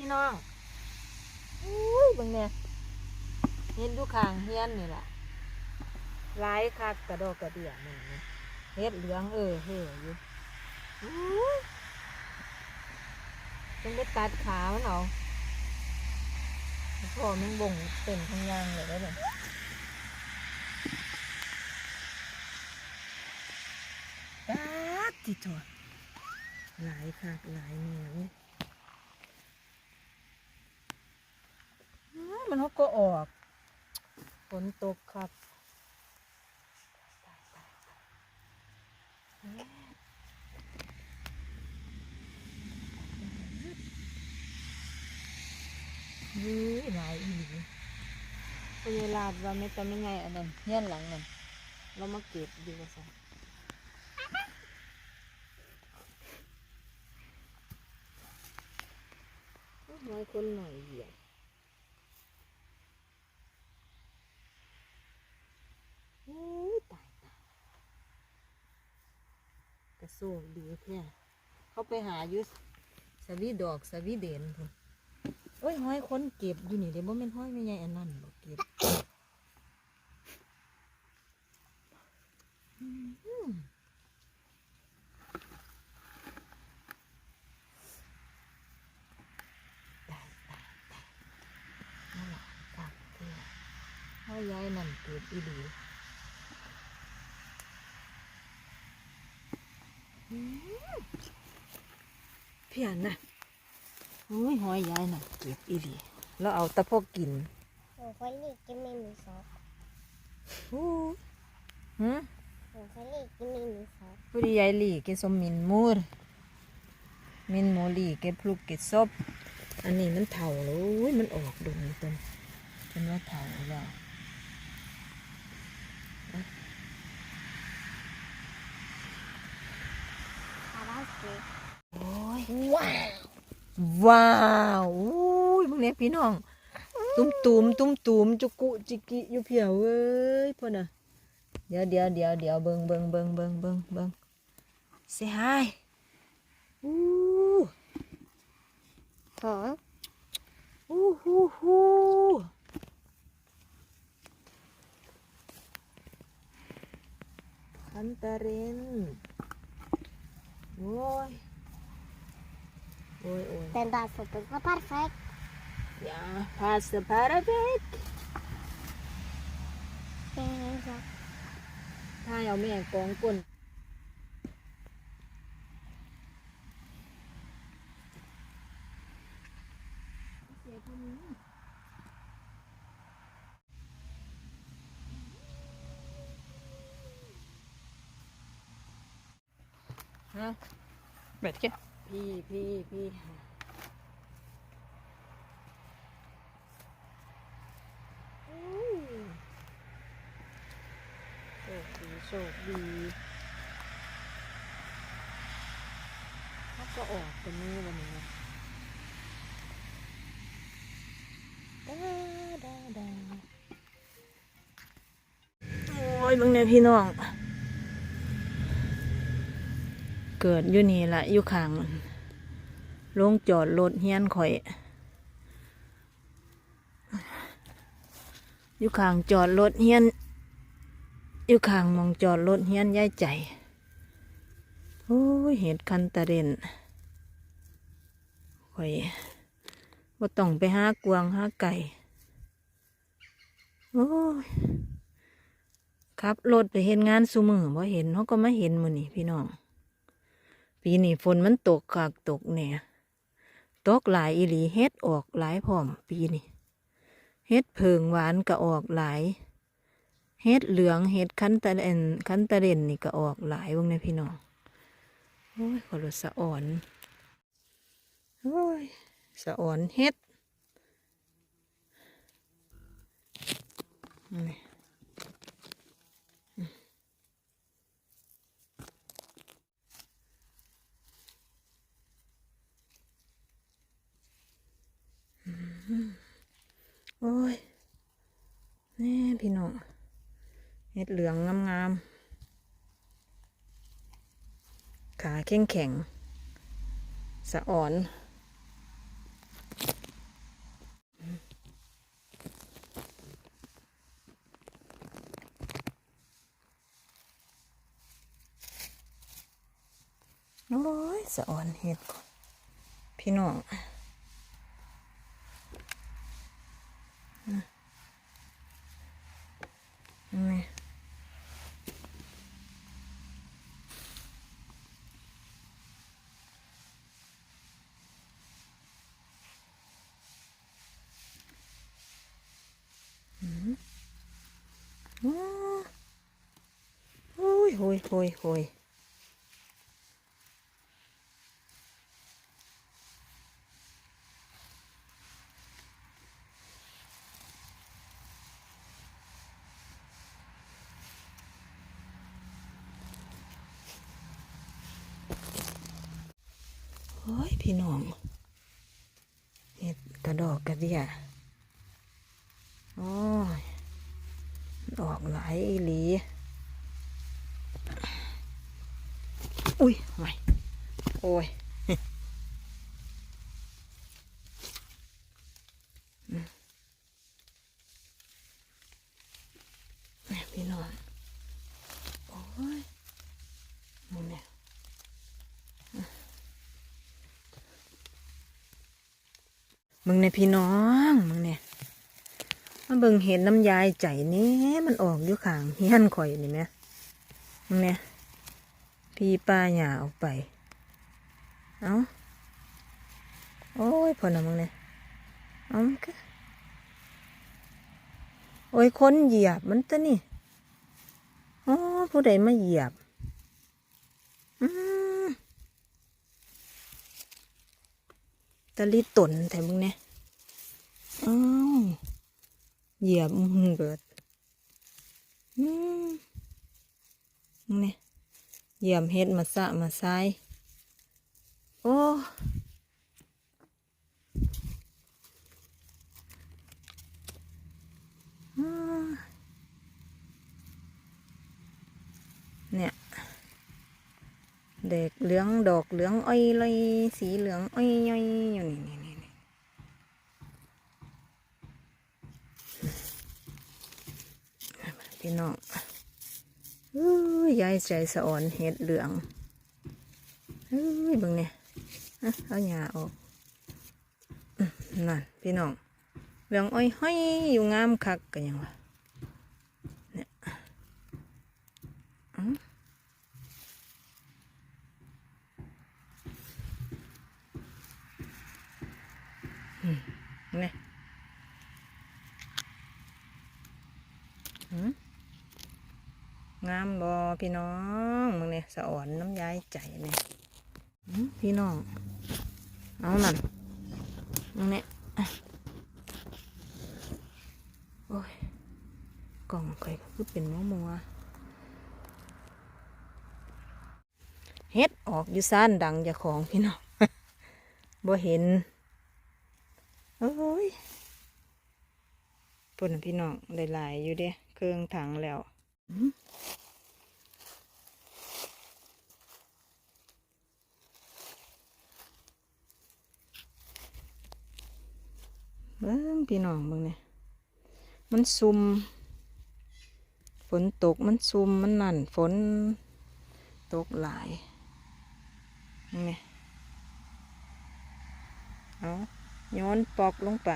พี่น้องอุ้ยเบิ่งเนี่ยเห็นอยู่ข้างเฮียนนี่ล่ะหลายคักกระดอกกระเดี่ยมันนี่เฮ็ดเหลืองเออเฮ่ออยู่อุ้ยต้องไปตัดขามันเอาพ่อมันบ่งเต็มทั้งยางเลยได้อเนี่ยตัดที่ถอดหลายคักหลายแนวเว้ย อ้าว มันเขาก็ออก ฝนตกครับยื้อหลายอีหลีพยาลาดว่าไม่แต่ไม่ไงอันนั้นเฮี้ยหลังนั่นเรามาเก็บดีกว่าสิน้อยคนหน่อยเหยียบ โอ้ย ตายตายกระโซกดีแท้เขาไปหาอยุสวีดอกสวีเดนพุ่นโอ้ยห้อยคนเก็บอยู่นี่เดี๋ยวบ่แม่นห้อยไม่ใหญ่อันนั้นบ่เก็บอืมตายตายตายนั่นล่ะกักเท่ห้อยย้ายนั่นเก็บอีห เพียนนะโอ้ยหอยยายน่ะเก็บอีหลีแล้วเอาแตะพกกินหนูคนนี้กินไม่มีซอสโอ้ยหืมหนูคนนี้กินไม่มีซอส ผู้ดียายหลีเกสมมินมูรมินโมหลีเกพลุกเกซบอันนี้มันเถาแล้วโอ้ยมันออกดงต้นเป็นว่าเถาแล้ว อาราสเก โอ้ย ว้าว ว้าวอุ้ยพวกนี้พี่น้อง ตุ้มตุมตุ้มตุมจุกุจิกิอยู่เพียวเว้ยพ่อน่ะ เดี๋ยวเดี๋ยวเดี๋ยวเดี๋ยวเบิงเบิงเบิงเบิงเบิงเบิง say hi อู้หอมอู้หูหูคันตาเรน โอ้ย โอ้ยโอ้ยเป็นดาสุดเป็นก็ perfect Ja, passa para ver. เป็นไงจ๊ะถ้าเอาแม่กองกุน ฮะ Belki. พี่พี่พี่อุ้ยโชคดีโชคดีเขาก็ออกเป็นมือวันนี้นะดาดาดาโอ้ยเบางเนี่ยพี่น้อง เกิดอยู่นี่ละอยู่ข้างลงจอดรถเฮียนข่อยอยู่ข้างจอดรถเฮียนอยู่ข้างมองจอดรถเฮียนย้ายใจโอ้ยเหตุคันตะเด่นข่อยว่าต้องไปหากวางหาไก่โอ้ยขับรถไปเห็นงานสุมือว่าเห็นเขาก็มาเห็นมือนี่พี่น้อง ปีนี้ฝนมันตกคักตกเนี่ยตกหลายอีหลีเฮ็ดออกหลายพร้อมปีนี้เฮ็ดเพิงหวานก็ออกหลายเฮ็ดเหลืองเฮ็ดคันตะเรนคันตะเรนนี่ก็ออกหลายวงในพี่น้องโอ้ยขอรสะอ่อนโอ้ยสะอ่อนเฮ็ดนี่ เห็ดเหลืองงามๆ ขาแข็งแข็ง สะอ่อนโอ้ยสะอ่อนเห็ด พี่น้อง ยโหยโหยโอ้ย พี่น้องเห็ดกระดอกกระเดียโอ้ยออกหลายอีหลี อุ้ยไม่โอ้ยอืมเนี่ยพี่น้องโอ้ยมึงเนี่ยมึงในพี่น้องมึงเนี่ยมาเบิ่งเห็นน้ำยายใจนี่มันออกอยู่ข้างเฮียนข่อยนี่แหมมึงเนี่ย พี่ป้าหย่าออกไป เอาโอ้ยพอนะมึงเนี่ยเอามันก็โอ้ยคนเหยียบมันตะนี่อ๋อผู้ใดมาเหยียบ อืมตะลิตนแต่มึงเนี่ยอ้าวเหยียบมึงเบิด อืมมึงเนี่ย เยี่ยบเฮ็ดมาสะมาไซโอ้เนี่ยเด็กเหลืองดอกเหลืองอ้อยเลยสีเหลืองอ้อยย้อยอยู่นี่นี่นี่นี่พี่น้อง ยายใจสะอ่อนเห็ดเหลืองเฮ้ยบังเนี่ยอะเอาหญ้าออกนั่นพี่น้องเหลืองอ้อยห้อยอยู่งามคักกันยังวะเนี่ยอื้อ นี่หืม งามบอพี่น้องมึงเนี่ยสะอ่อนน้ำยายใจเนี่ยพี่น้อง เอานั่นมึงเนี่ยโอ้ยกล่องข่อยก็คือเป็นมัวมัวเฮ็ดออกอยู่ซ่านดังอย่าของพี่น้องบ่เห็นโอ้ยปุ่นพี่น้องหลายๆอยู่เด้เครื่องถังแล้ว เบิ้งพี่น้องเบิ้งเนี่ยมันซุ่มฝนตกมันซุ่มมันนั่นฝนตกหลายนี่เอาโย้อนปอกลงไป